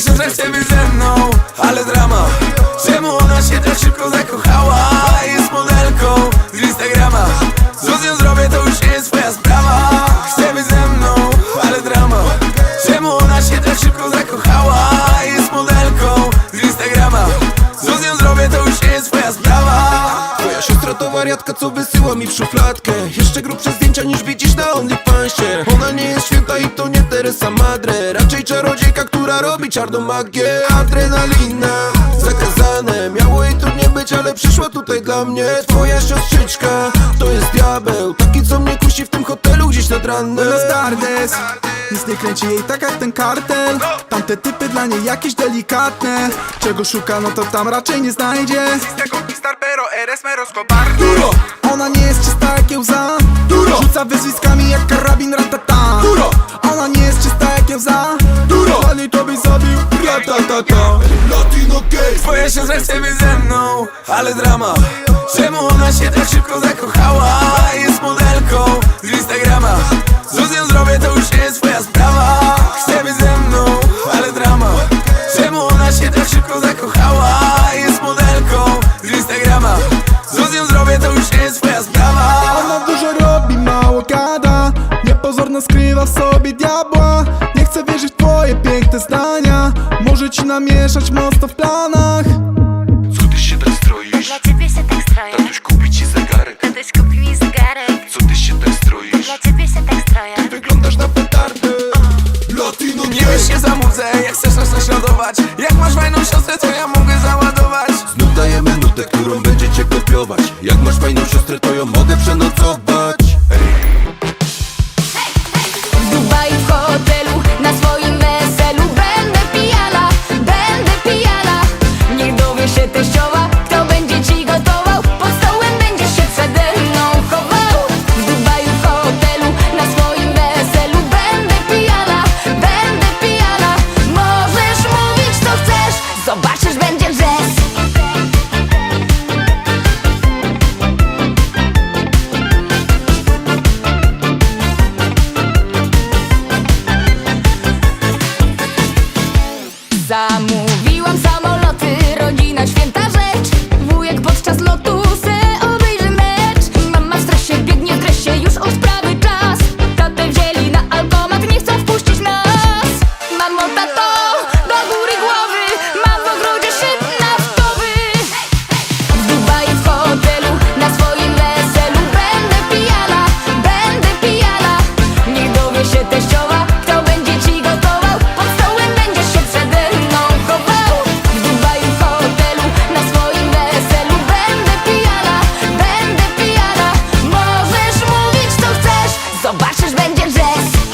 się, że chce być ze mną Ale drama. Czemu ona się tak szybko zakochała Jest modelką z Instagrama? Co z nią zrobię to już nie jest twoja sprawa. Chce być ze mną, ale drama. Czemu ona się tak szybko zakochała Jest modelką z Instagrama? Co z nią zrobię to już nie jest twoja sprawa. Twoja siostra to wariatka, co wysyła mi w szufladkę. Jeszcze grubsze zdjęcia niż widzisz na OnlyFansie. Ona nie jest święta i to nie Teresa Madre. Raczej czarodziejka, która robi czarną magię. Adrenalina, zakazane Miało jej tu nie być, ale przyszła tutaj dla mnie. Twoja siostrzyczka, to jest diabeł Taki, co mnie kusi w tym hotelu gdzieś nad ranem Stardes Nic nie kręci jej tak jak ten kartel. Tamte typy dla niej jakieś delikatne. Czego szuka, no to tam raczej nie znajdzie. Duro, Ona nie jest czysta jak łza Duro. Rzuca wyzwiskami jak karabin ratata. Duro. Ona nie ratatata Latino gay Twoja siostra chce być ze mną, ale drama. Czemu ona się tak szybko zakochała? Jest modelką z Instagrama. Co z nią zrobię to już nie jest twoja sprawa. Chce być ze mną, ale drama. Czemu ona się tak szybko zakochała? Jest modelką z Instagrama. Co z nią zrobię to już nie jest twoja sprawa. Ona dużo robi, mało gada. Niepozorna skrywa w sobie diabła Może ci namieszać mocno w planach. Co ty się tak stroisz? Dla ciebie się tak stroję. Tatuś kupi ci zegarek. Tatuś kupi mi zegarek. Co ty się tak stroisz? Dla ciebie się tak stroję. Wyglądasz na petardę. Latino Nie. Wiesz się za mudzę, jak chcesz nas naśladować Jak masz fajną siostrę, to ja mogę załadować. Znów dajemy nutę, którą będziecie kopiować. Jak masz fajną siostrę, to ją mogę przenocować. W Dubaju w hotelu będzie Zamówiłam your